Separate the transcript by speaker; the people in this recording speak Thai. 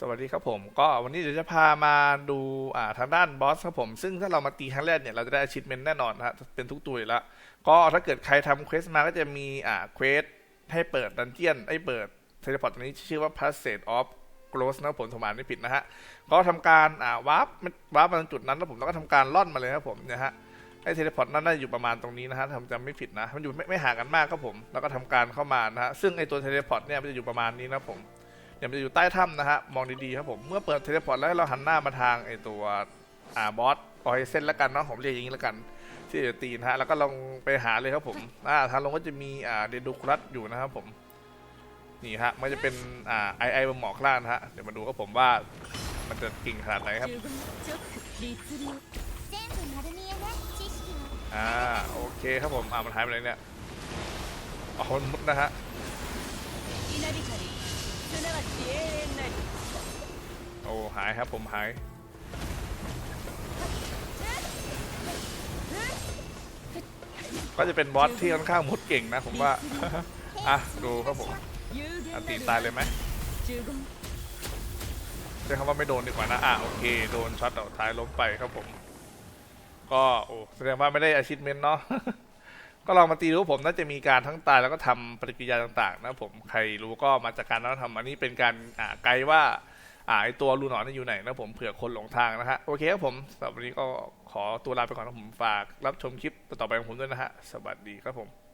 Speaker 1: สวัสดีครับผม ก็วันนี้เดี๋ยวจะพามาดูอ่าทางด้านบอสครับผม ซึ่งถ้าเรามาตีครั้งแรกเนี่ยเราจะได้ achievement แน่นอนนะฮะเป็นทุกตัวอยู่แล้ว ก็ถ้าเกิดใครทำเควสมาก็จะมีอ่าเควสให้เปิดดันเจียนไอ้เปิดเทเลพอร์ตตัวนี้ชื่อว่า passage of growth นะผมสมานไม่ผิดนะฮะ ก็ทำการอ่าวาร์ปวาร์ปมาตรงจุดนั้นแล้วผมแล้วก็ทำการล่อนมาเลยครับผมเนี่ยฮะไอ้เทเลพอร์ตนั้นน่าอยู่ประมาณตรงนี้นะฮะถ้าผมจำไม่ผิดนะ มันอยู่ไม่ไม่ห่างกันมากครับผม แล้วก็ทำการเข้ามานะฮะซึ่งไอ้ตัวเทเลพอร์ตเนี่ยมันจะอยู่ประมาณนี้นะผม เนี่ยมันจะอยู่ใต้ถ้ำนะฮะมองดีๆครับผมเมื่อเปิดเทเลพอร์ตแล้วเราหันหน้ามาทางไอตัวอ่าบอสออยเส้นแล้วกันเนาะผมเรียกอย่างนี้แล้วกัน ที่จะตีนะฮะแล้วก็ลองไปหาเลยครับผมอ่าทางลงก็จะมีอ่าเดดูครัสอยู่นะครับผมนี่ฮะมันจะเป็นอ่าไอไอบนหมอกล่านฮะเดี๋ยวมาดูครับผมว่ามันจะกิ่งขนาดไหนครับอ่าโอเคครับผมอ่ามันหายไปเลยเนี่ยอ๋อมุดนะฮะ หายครับผมหาย ก็จะเป็นบอสที่ค่อนข้างมุดเก่งนะผมว่า อะ ดูครับผมอันตีตายเลยไหมเช้คำว่าไม่โดนดีกว่านะ อะ โอเค โดนช็อตเอาท้ายล้มไปครับผม ก็โอ้แสดงว่าไม่ได้อาชิตเมนเนาะก็ลองมาตีรู้ผมน่าจะมีการทั้งตายแล้วก็ทำปฏิกิริยาต่างๆ นะผมใครรู้ก็มาจากการแล้วทำอันนี้เป็นการไกลว่า อ่าไอตัวรูหนอนเนยอยู่ไหนนะผมเผื่อคนหลงทางนะฮะโอเคครับผมสำหรับวันนี้ก็ขอตัวลาไปก่อนนะผมฝากรับชมคลิปต่อไปของผมด้วยนะฮะสวัสดีครับผม